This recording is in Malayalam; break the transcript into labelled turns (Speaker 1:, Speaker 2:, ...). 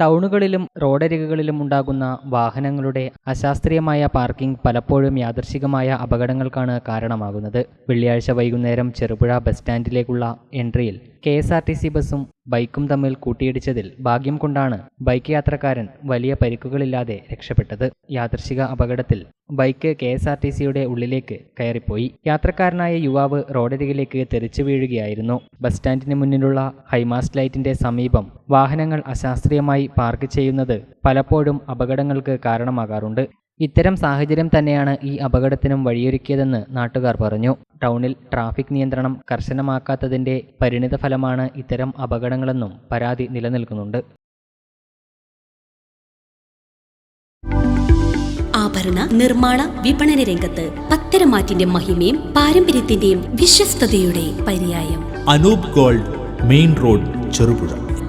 Speaker 1: ടൗണുകളിലും റോഡരികളിലും ഉണ്ടാകുന്ന വാഹനങ്ങളുടെ അശാസ്ത്രീയമായ പാർക്കിംഗ് പലപ്പോഴും യാദർശികമായ അപകടങ്ങൾക്കാണ് കാരണമാകുന്നത്. വെള്ളിയാഴ്ച വൈകുന്നേരം ചെറുപുഴ ബസ് സ്റ്റാൻഡിലേക്കുള്ള എൻട്രിയിൽ K S R T C ബസ്സും ബൈക്കും തമ്മിൽ കൂട്ടിയിടിച്ചതിൽ ഭാഗ്യം കൊണ്ടാണ് ബൈക്ക് യാത്രക്കാരൻ വലിയ പരിക്കുകളില്ലാതെ രക്ഷപ്പെട്ടത്. യാദൃശിക അപകടത്തിൽ bike K S R T സിയുടെ ഉള്ളിലേക്ക് കയറിപ്പോയി. യാത്രക്കാരനായ യുവാവ് റോഡരികിലേക്ക് തെറിച്ചു വീഴുകയായിരുന്നു. ബസ് സ്റ്റാൻഡിന് മുന്നിലുള്ള ഹൈമാസ്റ്റ് ലൈറ്റിന്റെ സമീപം വാഹനങ്ങൾ അശാസ്ത്രീയമായി പാർക്ക് ചെയ്യുന്നത് പലപ്പോഴും അപകടങ്ങൾക്ക് കാരണമാകാറുണ്ട്. ഇത്തരം സാഹചര്യം തന്നെയാണ് ഈ അപകടത്തിനും വഴിയൊരുക്കിയതെന്ന് നാട്ടുകാർ പറഞ്ഞു. ടൗണിൽ ട്രാഫിക് നിയന്ത്രണം കർശനമാക്കാത്തതിന്റെ പരിണിതഫലമാണ് ഇത്തരം അപകടങ്ങളെന്നും പരാതി നിലനിൽക്കുന്നുണ്ട്.
Speaker 2: ആഭരണ നിർമ്മാണ വിപണന രംഗത്ത് പത്തരമാറ്റിന്റെ മഹിമയും പാരമ്പര്യത്തിന്റെയും വിശ്വസ്തയുടെ പര്യായം.
Speaker 3: Anoop gold main road Cherupuzha.